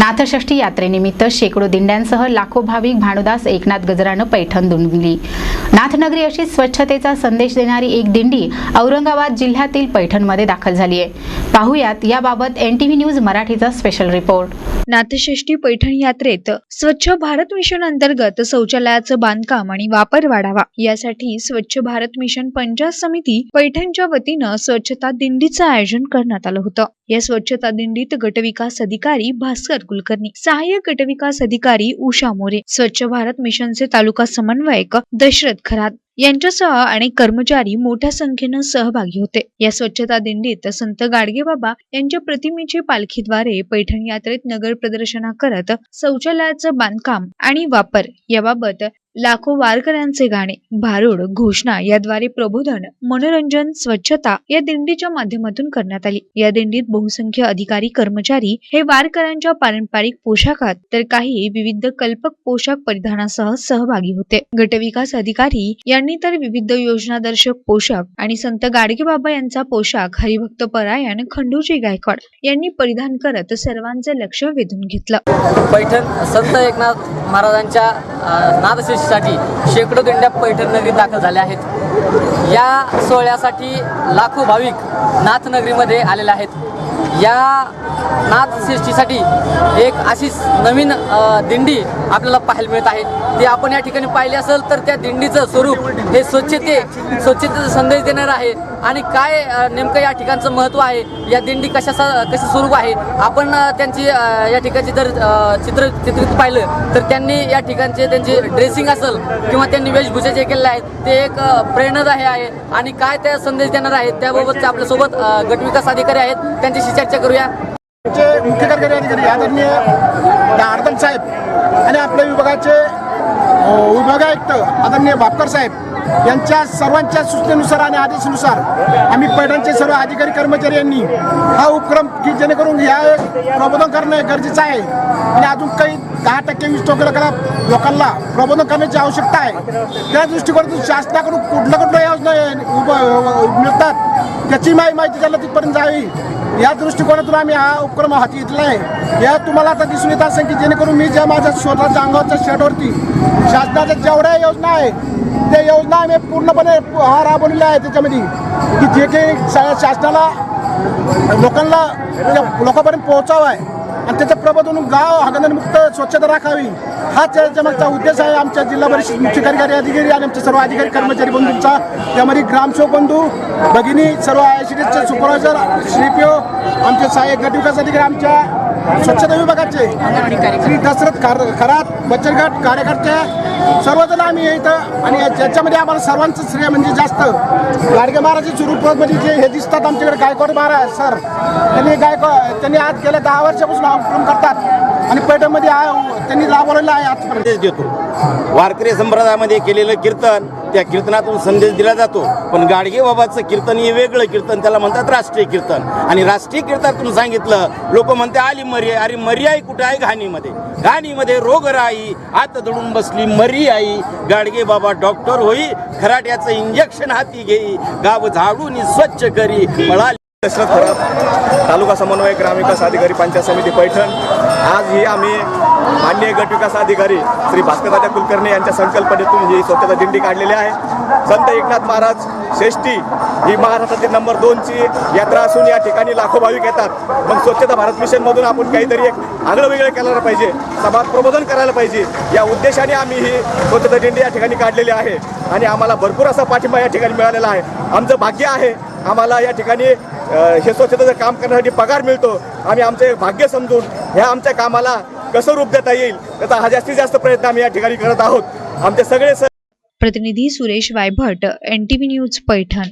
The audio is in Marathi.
नाथषष्ठी यात्रेनिमित्त शेकडो दिंड्यांसह लाखो भाविक भानुदास एकनाथ गजरानं पैठण दुमली. नाथनगरी अशी स्वच्छतेचा संदेश देणारी एक दिंडी औरंगाबाद जिल्ह्यातील पैठणमध्ये दाखल झाली आहे पाहुयात याबाबत एन टी व्ही न्यूज मराठीचा स्पेशल रिपोर्ट नाथषष्ठी पैठण यात्रेत स्वच्छ भारत मिशन अंतर्गत शौचालयाचं बांधकाम आणि वापर वाढावा. यासाठी स्वच्छ भारत मिशन पंचायत समिती पैठणच्या वतीनं स्वच्छता दिंडीचं आयोजन करण्यात आलं होतं. या स्वच्छता दिंडीत गटविकास अधिकारी भास्कर कुलकर्णी सहाय्यक गटविकास अधिकारी उषा मोरे स्वच्छ भारत मिशनचे तालुका समन्वयक दशरथ खरात यांच्यासह अनेक कर्मचारी मोठ्या संख्येनं सहभागी होते. या स्वच्छता दिंडीत संत गाडगेबाबा यांच्या प्रतिमेची पालखीद्वारे पैठण यात्रेत नगर प्रदर्शना करत शौचालयाचं बांधकाम आणि वापर याबाबत लाखो वारकऱ्यांचे गाणे भारुड घोषणा याद्वारे प्रबोधन मनोरंजन स्वच्छता या दिंडीच्या माध्यमातून करण्यात आली. या दिंडीत बहुसंख्य अधिकारी कर्मचारी हे वारकऱ्यांच्या पारंपरिक पोशाखात तर काही विविध कल्पक पोशाख परिधानासह सहभागी होते. गटविकास अधिकारी यांनी तर विविध योजनादर्शक पोशाख आणि संत गाडगेबाबा यांचा पोशाख हरिभक्त परायण खंडूजी गायकवाड यांनी परिधान करत सर्वांचे लक्ष वेधून घेतलं. पैठण संत एकनाथ महाराजांच्या नादशेषीसाठी शेकडो दिंड्या पैठण नगरीत दाखल झाल्या आहेत. या सोहळ्यासाठी लाखो भाविक नाथनगरीमध्ये आलेले आहेत. या नाथषष्ठीसाठी एक अशीच नवीन दिंडी आपल्याला पाहायला मिळत आहे. ती आपण या ठिकाणी पाहिली असेल तर त्या दिंडीचं स्वरूप हे स्वच्छते स्वच्छतेचा संदेश देणार आहे. आणि काय नेमकं या ठिकाणचं महत्त्व आहे? या दिंडी कशाचा कसं स्वरूप आहे? आपण त्यांची या ठिकाणची जर चित्र चित्रित पाहिलं तर त्यांनी या ठिकाणचे त्यांची ड्रेसिंग असेल किंवा त्यांनी वेशभूषा जे केलेले आहेत ते एक अ, प्रेरणादायी आहे. आणि काय त्या संदेश देणार आहेत त्याबाबतचे आपल्यासोबत गटविकास अधिकारी आहेत. त्यांच्याशी चर्चा करूया. चे मुख्य कार्यकारी अधिकारी आदरणीय आर्दम साहेब आणि आपल्या विभागाचे विभागायुक्त आदरणीय भापकर साहेब यांच्या सर्वांच्या सूचनेनुसार आणि आदेशानुसार आम्ही पैठणचे सर्व अधिकारी कर्मचारी यांनी हा उपक्रम की जेणेकरून ह्या प्रबोधन करणं गरजेचं आहे. आणि अजून काही दहा टक्के वीस टक्के लोकांना प्रबोधन करण्याची आवश्यकता आहे. त्या दृष्टिकोनातून शासनाकडून कुठल्या कुठल्या योजना उभ- मिळतात? त्याची माहिती माहिती त्यांना तिथपर्यंत जावी. या दृष्टिकोनातून आम्ही हा उपक्रम हाती घेतला आहे. या तुम्हाला आता दिसून येत असेल की जेणेकरून मी ज्या माझ्या स्वतःच्या अंगावरच्या शेडवरती शासनाच्या जेवढ्या योजना आहे त्या योजना आम्ही पूर्णपणे हा राबवलेल्या आहे त्याच्यामध्ये. की जे काही शासनाला लोकांना लोकांपर्यंत पोहोचावं आहे. आणि त्याचं प्रबोधन गाव हगदनमुक्त स्वच्छता राखावी. हा त्याच्या उद्देश आहे आमच्या जिल्हा परिषद मुख्य कार्यकारी अधिकारी आणि आमचे सर्व अधिकारी कर्मचारी बंधूंचा. त्यामध्ये ग्रामसेवक बंधू भगिनी सर्व आय सी डीचे सुपरवायझर श्रीपीओ आमचे सहाय्यक गट विकास अधिकारी आमच्या स्वच्छता विभागाचे श्री दशरथ खार खरात बचत गट सर्वजण आम्ही इथं आणि ज्याच्यामध्ये आम्हाला सर्वांचं श्रेय म्हणजे जास्त. गाडगे महाराजाचे रूप म्हणजे जे हे दिसतात आमच्याकडे गायकवाड महाराज सर त्यांनी गायकवाड त्यांनी आज गेल्या दहा वर्षापासून हा उपक्रम करतात. आणि पैठणमध्ये त्यांनी राबवलेला आहे आजपर्यंत संदेश देतो. वारकरी संप्रदायामध्ये केलेलं कीर्तन त्या कीर्तनातून संदेश दिला जातो. पण गाडगे बाबाचं कीर्तन हे वेगळं कीर्तन त्याला म्हणतात राष्ट्रीय कीर्तन. आणि राष्ट्रीय कीर्तनातून सांगितलं लोक म्हणते आली मर्या अरे मर्याई कुठे आहे घाणीमध्ये? घाणीमध्ये रोगराई आत दडून बसली मरी आई गाडगे बाबा डॉक्टर होई खराट्याचं इंजेक्शन हाती घेई. गाव झाडून स्वच्छ करी पळाली दशरथ खरात तालुका समन्वय ग्रामविकास अधिकारी पंचायत समिती पैठण. आज ही आम्ही माननीय गटविकास अधिकारी श्री भास्करदादा कुलकर्णी यांच्या संकल्पनेतून ही स्वच्छता दिंडी काढलेली आहे. संत एकनाथ महाराज श्रेष्ठी ही महाराष्ट्रातील नंबर दोनची यात्रा असून या ठिकाणी लाखो भाविक येतात. मग स्वच्छता भारत मिशनमधून आपण काहीतरी एक आगळं वेगळं करायला पाहिजे समाज प्रबोधन करायला पाहिजे या उद्देशाने आम्ही ही स्वच्छता दिंडी या ठिकाणी काढलेली आहे. आणि आम्हाला भरपूर असा पाठिंबा या ठिकाणी मिळालेला आहे. आमचं भाग्य आहे आम्हाला या ठिकाणी हे स्वच्छतेचं काम करण्यासाठी पगार मिळतो. आम्ही आमचं एक भाग्य समजून ह्या आमच्या कामाला कसं रूप देता येईल त्याचा हा जास्तीत जास्त प्रयत्न आम्ही या ठिकाणी करत आहोत. आमचे सगळे प्रतिनिधी Suresh Waybhat N T V news Paithan.